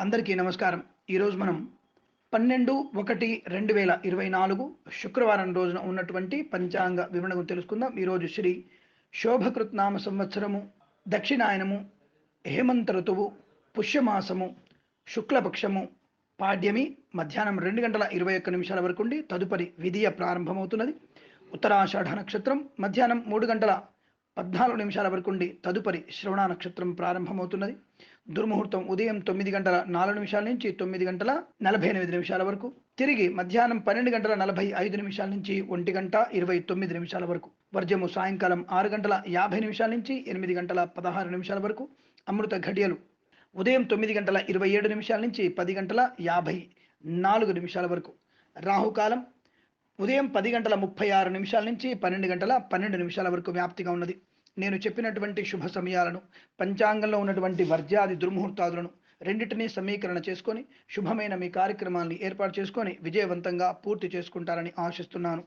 అందరికీ నమస్కారం. ఈరోజు మనం పన్నెండు ఒకటి రెండు వేల ఇరవై నాలుగు శుక్రవారం రోజున ఉన్నటువంటి పంచాంగ వివరణకు తెలుసుకుందాం. ఈరోజు శ్రీ శోభకృత్నామ సంవత్సరము దక్షిణాయనము హేమంత ఋతువు పుష్యమాసము శుక్లపక్షము పాడ్యమి మధ్యాహ్నం రెండు గంటల ఇరవై ఒక్క నిమిషాల వరకు ఉండి తదుపరి విధియ ప్రారంభమవుతున్నది. ఉత్తరాషాఢ నక్షత్రం మధ్యాహ్నం మూడు గంటల పద్నాలుగు నిమిషాల వరకు ఉండి తదుపరి శ్రవణ నక్షత్రం ప్రారంభమవుతున్నది. దుర్ముహూర్తం ఉదయం తొమ్మిది గంటల నాలుగు నిమిషాల నుంచి తొమ్మిది గంటల నలభై ఎనిమిది నిమిషాల వరకు తిరిగి మధ్యాహ్నం పన్నెండు గంటల నలభై ఐదు నిమిషాల నుంచి ఒంటి గంట ఇరవై తొమ్మిది నిమిషాల వరకు వర్జము సాయంకాలం ఆరు గంటల యాభై నిమిషాల నుంచి ఎనిమిది గంటల పదహారు నిమిషాల వరకు అమృత ఘడియలు ఉదయం తొమ్మిది గంటల ఇరవై ఏడు నిమిషాల నుంచి పది గంటల యాభై నాలుగు నిమిషాల వరకు రాహుకాలం ఉదయం పది గంటల ముప్పై ఆరు నిమిషాల నుంచి పన్నెండు గంటల పన్నెండు నిమిషాల వరకు వ్యాప్తిగా ఉన్నది. నేను చెప్పినటువంటి శుభ సమయాలను పంచాంగంలో ఉన్నటువంటి వర్జాది దుర్ముహూర్తాదులను రెండింటినీ సమీకరణ చేసుకొని శుభమైన మీ కార్యక్రమాన్ని ఏర్పాటు చేసుకొని విజయవంతంగా పూర్తి చేసుకుంటారని ఆశిస్తున్నాను.